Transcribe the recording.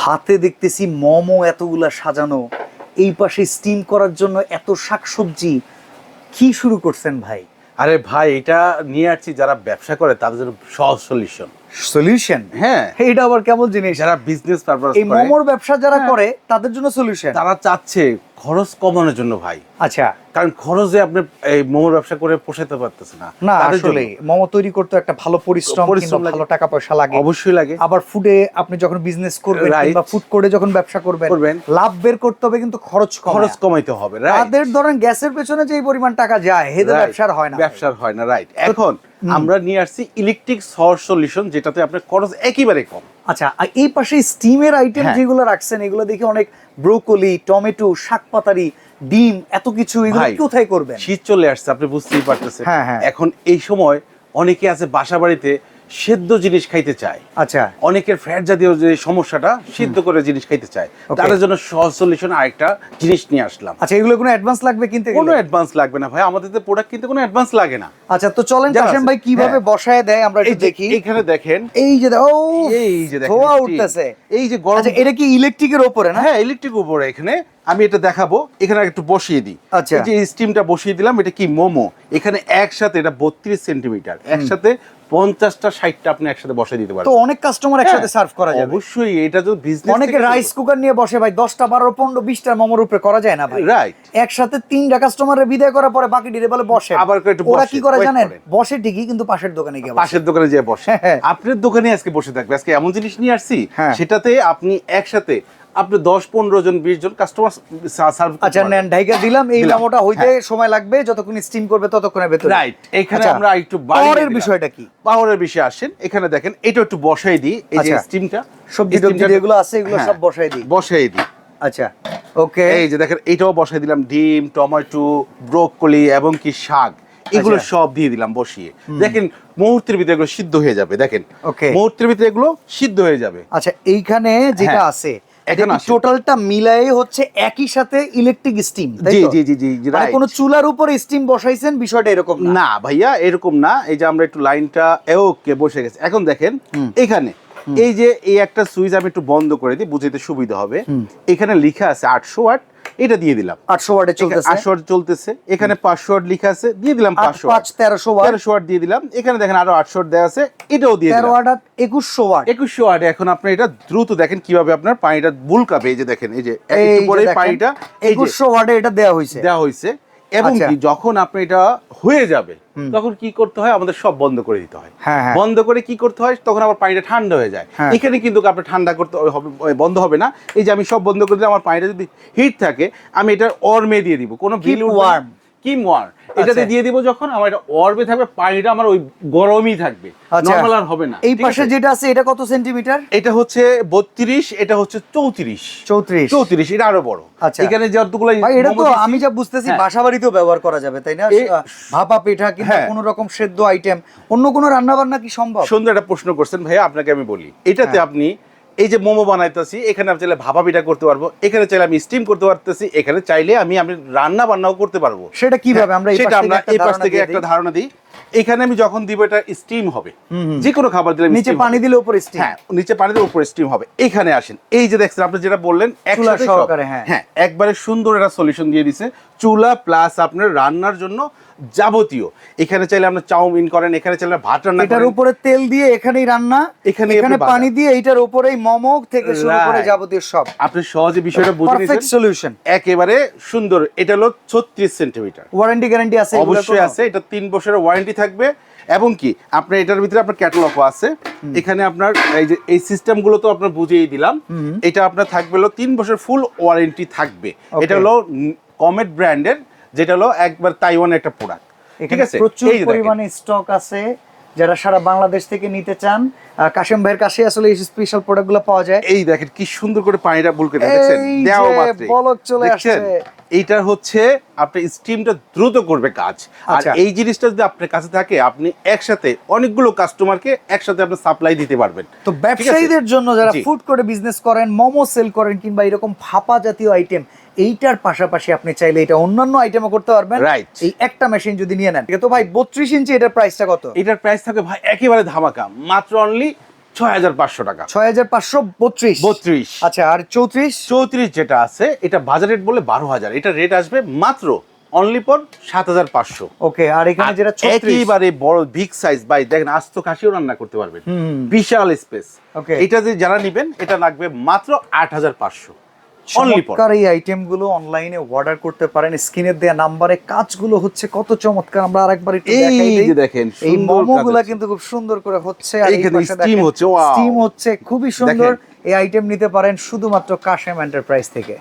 হাতে দেখতেছি মমো এতগুলা সাজানো। এই পাশে স্টিম করার জন্য এত শাকসবজি। কি শুরু করছেন ভাই? আরে ভাই এটা নিয়ে আসছি যারা ব্যবসা করে তাদের জন্য সহজ সলিউশন সলিউশন হ্যাঁ। এটা আবার কেমন জিনিস? যারা বিজনেস পারপাস এই মোমোর ব্যবসা যারা করে তাদের জন্য সলিউশন তারা চাচ্ছে খরচ কমানোর জন্য ভাই। আচ্ছা। কারণ খরচে আপনি এই মোমোর ব্যবসা করে পোষাতে পারতেছে না। না আসলে মোমো তৈরি করতে একটা ভালো পরিশ্রম কিংবা ভালো টাকা পয়সা লাগে। অবশ্যই লাগে। আবার ফুডে আপনি যখন বিজনেস করবেন. কিংবা ফুড কোর্টে যখন ব্যবসা করবেন। লাভ বের করতে হবে কিন্তু খরচ খরচ কমাইতে হবে রাইট তাদের ধরেন গ্যাসের পেছনে যে পরিমাণ টাকা যায় হেদে. ব্যবসার হয় না। ব্যবসার হয় না রাইট এখন আমরা নিয়ে আসছি ইলেকট্রিক সহজ সলিউশন যেটাতে আপনার খরচ একেবারে কম। আচ্ছা আর এই পাশে স্টিমের আইটেম। যেগুলো রাখছেন এগুলো দেখে অনেক ব্রোকলি টমেটো শাক পাতারি ডিম এত কিছু এগুলো কোথায় করবেন শীত চলে আসছে আপনি বুঝতেই পারতেছেন হ্যাঁ, হ্যাঁ। এখন এই সময় অনেকে আছে বাসা বাড়িতে সেদ্ধ জিনিস খাইতে চায়। আচ্ছা। অনেকের ফ্যাট জাতীয় যে সমস্যাটা সিদ্ধ করে জিনিস খাইতে চায়. তাদের জন্য সহজ সলিউশন আরেকটা জিনিস নিয়ে আসলাম। আচ্ছা এগুলো কোনো অ্যাডভান্স লাগবে কিনতে কোনো অ্যাডভান্স লাগবে না ভাই। আমাদের তো প্রোডাক্ট কিনতে কোনো অ্যাডভান্স লাগে না। আচ্ছা তো চলেন যারা ভাই কীভাবে হ্যাঁ। বসায় দেয় আমরা একটু দেখি। এখানে দেখেন। এই যে দেখো এই যে দেখেন ধোয়া। উঠতেছে। এই যে গরম আচ্ছা এটা কি ইলেকট্রিকের উপরে না? হ্যাঁ ইলেকট্রিক উপরে এখানে। আমি এটা দেখাবো এখানে একটু বসিয়ে দিই। আচ্ছা। যে স্টিমটা বসিয়ে দিলাম এটা কি মোমো? এখানে একসাথে এটা বত্রিশ সেন্টিমিটার। একসাথে পঞ্চাশটা ষাটটা আপনি একসাথে বসিয়ে দিতে তো অনেক কাস্টমার একসাথে হ্যাঁ, সার্ভ করা যাবে। অবশ্যই এটা তো বিজনেস অনেকে রাইস কুকার নিয়ে বসে ভাই দশটা বারো পনেরো বিশটা মোমোর উপরে করা যায় না ভাই। রাইট একসাথে তিনটা কাস্টমারের বিদায় করার পরে বাকি ডিরে বলে বসে। আবার একটু ওরা বসে, কি করে জানেন? বসে ঠিকই কিন্তু পাশের দোকানে গিয়ে পাশের দোকানে যেয়ে বসে। হ্যাঁ। আপনার দোকানে আজকে বসে থাকবে। আজকে এমন জিনিস নিয়ে আসছি হ্যাঁ। সেটাতে আপনি একসাথে আপনি দশ পনেরো জন বিশ জন কাস্টমার সার্ভ আচ্ছা নেন ঢাইকা দিলাম এই দিলাম। মোমোটা হইতে সময় লাগবে যতক্ষণ স্টিম করবে ততক্ষণের ভেতরে। রাইট এখানে আচ্ছা, আমরা একটু পাওয়ারের বিষয়টা কি? পাওয়ারের বিষয়ে আসেন। এখানে দেখেন এটা একটু বসাই দিই এই যে। স্টিমটা সবজি টবজি আছে এগুলো সব বসাই দিই। বসাই দিই। আচ্ছা ওকে এই যে দেখেন এটাও বসাই দিলাম ডিম টমেটো ব্রোকলি এবং কি শাক। এগুলো আচ্ছা। সব দিয়ে দিলাম বসিয়ে। দেখেন মুহূর্তের ভিতরে এগুলো সিদ্ধ হয়ে যাবে দেখেন. মুহূর্তের ভিতরে এগুলো সিদ্ধ হয়ে যাবে। আচ্ছা এইখানে যেটা হ্যাঁ, আছে। টোটালটা মিলাই হচ্ছে একই সাথে ইলেকট্রিক স্টিম জি জি জি জি মানে কোনো চুলার উপরে স্টিম বসাইছেন? বিষয়টা এরকম না। না ভাইয়া এরকম না। এই যে আমরা একটু লাইনটা ওকে বসে গেছে। এখন দেখেন এখানে এই যে এই একটা সুইচ আমি একটু বন্ধ করে দিই বুঝতে সুবিধা হবে। এখানে লিখা আছে আটশো ওয়াট এটা দিয়ে দিলাম। আটশো ওয়ার্ডে চলতেছে। আটশো ওয়ার্ড চলতেছে। এখানে পাঁচশো ওয়ার্ড লিখা আছে দিয়ে দিলাম পাঁচশো পাঁচ তেরোশো ওয়ার্ড। তেরোশো ওয়ার্ড দিয়ে দিলাম। এখানে দেখেন আরও আটশো ওয়ার্ড দেওয়া আছে এটাও দিয়ে তেরো ওয়ার্ড আর একুশশো ওয়ার্ড। একুশশো ওয়ার্ড এখন আপনি এটা দ্রুত দেখেন কীভাবে আপনার পানিটা বুলকাবে। এই যে দেখেন এই যে পরে পানিটা একুশশো ওয়ার্ডে এটা দেওয়া হয়েছে। দেওয়া হয়েছে। এবং আচ্ছা। যখন আপনি এটা হয়ে যাবে তখন কি করতে হয়? আমাদের সব বন্ধ করে দিতে হয়। হ্যাঁ, হ্যাঁ। বন্ধ করে কি করতে হয়? তখন আমার পানিটা ঠান্ডা হয়ে যায়। হ্যাঁ। এখানে কিন্তু আপনার ঠান্ডা করতে হবে বন্ধ হবে না। এই যে আমি সব বন্ধ করে দিলে আমার পানিটা যদি হিট থাকে আমি এটা অর্মে দিয়ে দিব। কোনো কিম বিল কিম কি ওয়ার্ম এটাতে আচ্ছা। দিয়ে দিব যখন আমার এটা অর্মে থাকবে পানিটা আমার ওই গরমই থাকবে আচ্ছা। নর্মাল আর হবে না এই পাশে যেটা আছে এটা কত সেন্টিমিটার এটা হচ্ছে বত্রিশ এটা হচ্ছে চৌত্রিশ চৌত্রিশ চৌত্রিশ এটা আরও বড় আচ্ছা। এখানে যতগুলো ভাই এটা তো আমি যা বুঝতেছি হ্যাঁ। বাসা বাড়িতেও ব্যবহার করা যাবে তাই না ভাপা পিঠা কিংবা হ্যাঁ। কোনো রকম সেদ্ধ আইটেম অন্য কোনো রান্না বান্না কি সম্ভব সুন্দর একটা প্রশ্ন করছেন ভাইয়া আপনাকে আমি বলি এটাতে হ্যাঁ। আপনি এই যে মোমো বানাইতেছি এখানে আমি চাইলে ভাপা পিঠা করতে পারব এখানে চাইলে আমি স্টিম করতে পারতেছি এখানে চাইলে আমি আমি রান্না বান্নাও করতে পারব। সেটা কীভাবে? আমরা সেটা আমরা এই পাশ থেকে একটা ধারণা দিই। এখানে আমি যখন দিব এটা স্টিম হবে। যে কোনো খাবার দিলে নিচে পানি দিলে উপরে স্টিম হ্যাঁ নিচে পানি দিয়ে উপরে স্টিম হবে। এখানে আসেন। এই যে দেখছেন আপনি যেটা বললেন একসাথে সহকারে, হ্যাঁ। হ্যাঁ একবারে সুন্দর একটা সলিউশন দিয়ে দিছে। চুলা প্লাস আপনার রান্নার জন্য যাবতীয়। এখানে চাইলে আপনি চাউমিন করেন এখানে চাইলে ভাত রান্না এটার উপরে তেল দিয়ে এখানেই রান্না এখানে এখানে পানি দিয়ে এটার উপরেই মোমো থেকে শুরু করে যাবতীয় সব। আপনি সহজে বিষয়টা বুঝে পারফেক্ট সলিউশন একেবারে সুন্দর। এটা হলো ছত্রিশ সেন্টিমিটার। ওয়ারেন্টি গ্যারান্টি আছে অবশ্যই আছে। এটা তিন বছরের ওয়ারেন্টি থাকবে। এবং কি আপনার এটার ভিতরে আপনার ক্যাটালগও আছে। এখানে আপনার এই যে এই সিস্টেমগুলো তো আপনার বুঝিয়ে দিলাম। এটা আপনার থাকবে হলো তিন বছর ফুল ওয়ারেন্টি থাকবে। এটা হলো কমেট ব্র্যান্ডের যেটা হলো একবার তাইওয়ানের একটা প্রোডাক্ট ঠিক আছে? প্রচুর। পরিমাণে স্টক আছে। যারা সারা বাংলাদেশ থেকে নিতে চান কাশেম ভাইয়ের কাছে আসলে এই স্পেশাল প্রোডাক্টগুলো পাওয়া যায়। এই দেখেন কি সুন্দর করে পানিটা বুলকে দেওয়া যে বলক চলে আসছে। এইটা হচ্ছে আপনার স্টিমটা দ্রুত করবে কাজ। আর আচ্ছা। এই জিনিসটা যদি আপনার কাছে থাকে আপনি একসাথে অনেকগুলো কাস্টমারকে একসাথে আপনি সাপ্লাই দিতে পারবেন। তো ব্যবসায়ীদের জন্য যারা। ফুড করে বিজনেস করেন মোমো সেল করেন কিংবা এরকম ফাপা জাতীয় আইটেম এইটার পাশাপাশি আপনি চাইলে এটা অন্যান্য আইটেমও করতে পারবেন। Right. এই একটা মেশিন যদি নিয়ে নেন। তো ভাই বত্রিশ ইঞ্চি এটার প্রাইসটা কত? এটার প্রাইস থাকে ভাই একেবারে ধামাকা। মাত্র অনলি ছয় হাজার পাঁচশো টাকা। ছয় হাজার পাঁচশো বত্রিশ। বত্রিশ। আচ্ছা আর চৌত্রিশ? চৌত্রিশ যেটা আছে এটা বাজার রেট বলে বারো হাজার। এটা রেট আসবে মাত্র অনলি ফর সাত হাজার পাঁচশো। ওকে আর এখানে যেটা একেবারে বড় বিগ সাইজ ভাই দেখেন আস্ত কাশিও রান্না করতে পারবেন। বিশাল স্পেস ওকে। এটা যে যারা নিবেন এটা লাগবে মাত্র আট হাজার পাঁচশো। চমৎকার এই আইটেমগুলো অনলাইনে অর্ডার করতে পারেন। স্ক্রিনের দেয়া নাম্বারে কাজগুলো হচ্ছে কত চমৎকার আমরা আরেকবার একটু দেখাই দেই। দেখেন এই মোমোগুলা কিন্তু খুব সুন্দর করে হচ্ছে এইখানে স্টিম হচ্ছে, ওয়াও স্টিম হচ্ছে খুবই সুন্দর। এই আইটেম নিতে পারেন শুধুমাত্র কাশেম এন্টারপ্রাইজ থেকে।